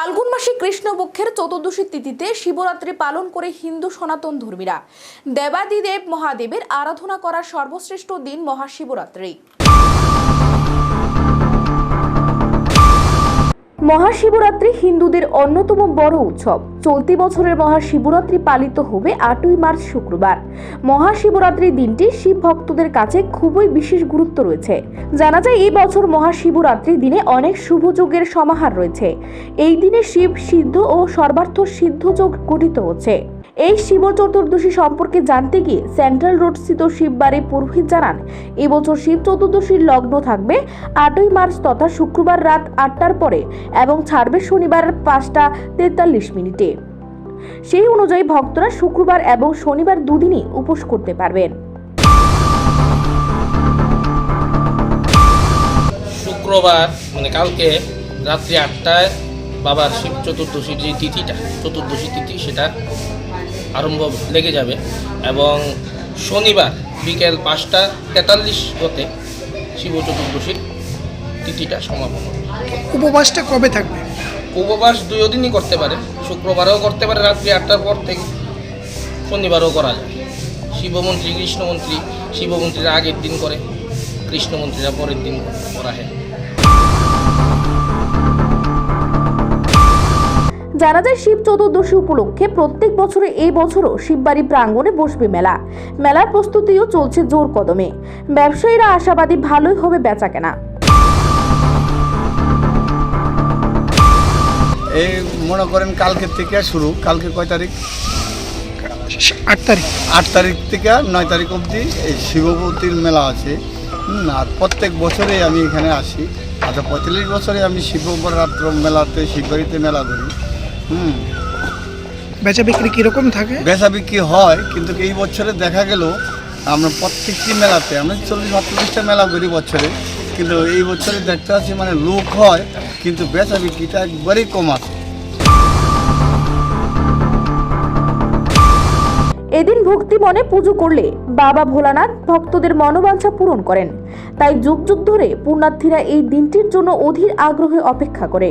ফাল্গুন মাসে কৃষ্ণপক্ষের চতুর্দশী তিথিতে শিবরাত্রি পালন করে হিন্দু সনাতন ধর্মীরা। দেবাদিদেব মহাদেবের আরাধনা করার সর্বশ্রেষ্ঠ দিন মহাশিবরাত্রি। মহাশিবরাত্রি হিন্দুদের অন্যতম বড় উৎসব। চলতি বছরের মহাশিবরাত্রি পালিত হবে আটই মার্চ শুক্রবার। মহাশিবরাত্রি দিনটি শিব ভক্তদের কাছে খুবই বিশেষ গুরুত্ব রয়েছে। জানা যায়, এই বছর মহাশিবরাত্রির দিনে অনেক শুভ যোগের সমাহার রয়েছে। এই দিনে শিব সিদ্ধ ও সর্বার্থ সিদ্ধ যোগ গঠিত হচ্ছে। এই শিব চতুর্দশী সম্পর্কে জানতে গিয়ে সেন্ট্রাল রোড স্থিত শিববাড়ি পুরোহিত জানান এবছর শিব চতুর্দশীর লগ্ন থাকবে আটই মার্চ তথা শুক্রবার রাত আটটার পরে এবং ছাড়বে শনিবার পাঁচটা তেতাল্লিশ মিনিটে। সেই অনুযায়ী ভক্তরা শুক্রবার এবং শনিবার দুদিনই উপোস করতে পারবেন। শুক্রবার মানে কালকে রাত্রি আটটায় বাবার শিব চতুর্দশীর যে তিথিটা, চতুর্দশী তিথি সেটা আরম্ভ লেগে যাবে এবং শনিবার বিকেল পাঁচটা তেতাল্লিশ হতে শিব চতুর্দশীর তিথিটা সমাপন উপবাসটা কবে থাকবে? উপবাস দুই দিনই করতে পারে। শুক্রবারেও করতে পারে রাত্রি আটটার পর থেকে শনিবারও করা যায়। শিবমন্ত্রী কৃষ্ণমন্ত্রী শিবমন্ত্রীরা আগের দিন করে কৃষ্ণমন্ত্রীরা পরের দিন করা হয়। জানা যায় শিব চতুর্দশী উপলক্ষে প্রত্যেক বছরে এই বছরও শিববাড়ি প্রাঙ্গণে বসবে মেলা। মেলার প্রস্তুতিও চলছে জোর কদমে। ব্যবসায়ীরা আশাবাদী ভালোই হবে বেচাকেনা। এই মনে করেন কালকে থেকে শুরু। কালকে কয় তারিখ? আট তারিখ। আট তারিখ থেকে নয় তারিখ অবধি এই শিবপতির মেলা আছে। হুম, আর প্রত্যেক বছরেই আমি এখানে আসি। আচ্ছা পঁয়তাল্লিশ বছরে আমি শিবরাত্র মেলাতে শিববাড়িতে মেলা করি। হুম। বেচা বিক্রি কীরকম থাকে? বেচা বিক্রি হয় কিন্তু এই বছরে দেখা গেল আমরা প্রত্যেকটি মেলাতে আমরা চল্লিশ আটচল্লিশটা মেলা করি বছরে কিন্তু এই বছরে দেখতে পাচ্ছি মানে লোক হয় কিন্তু বেচা বিক্রিটা একবারেই কম আছে। এদিন ভক্তি মনে পুজো করলে বাবা ভোলানাথ ভক্তদের মনোবাঞ্ছা পূরণ করেন। তাই যুগ যুগ ধরে পুণ্যার্থীরা এই দিনটির জন্য অধীর আগ্রহে অপেক্ষা করে।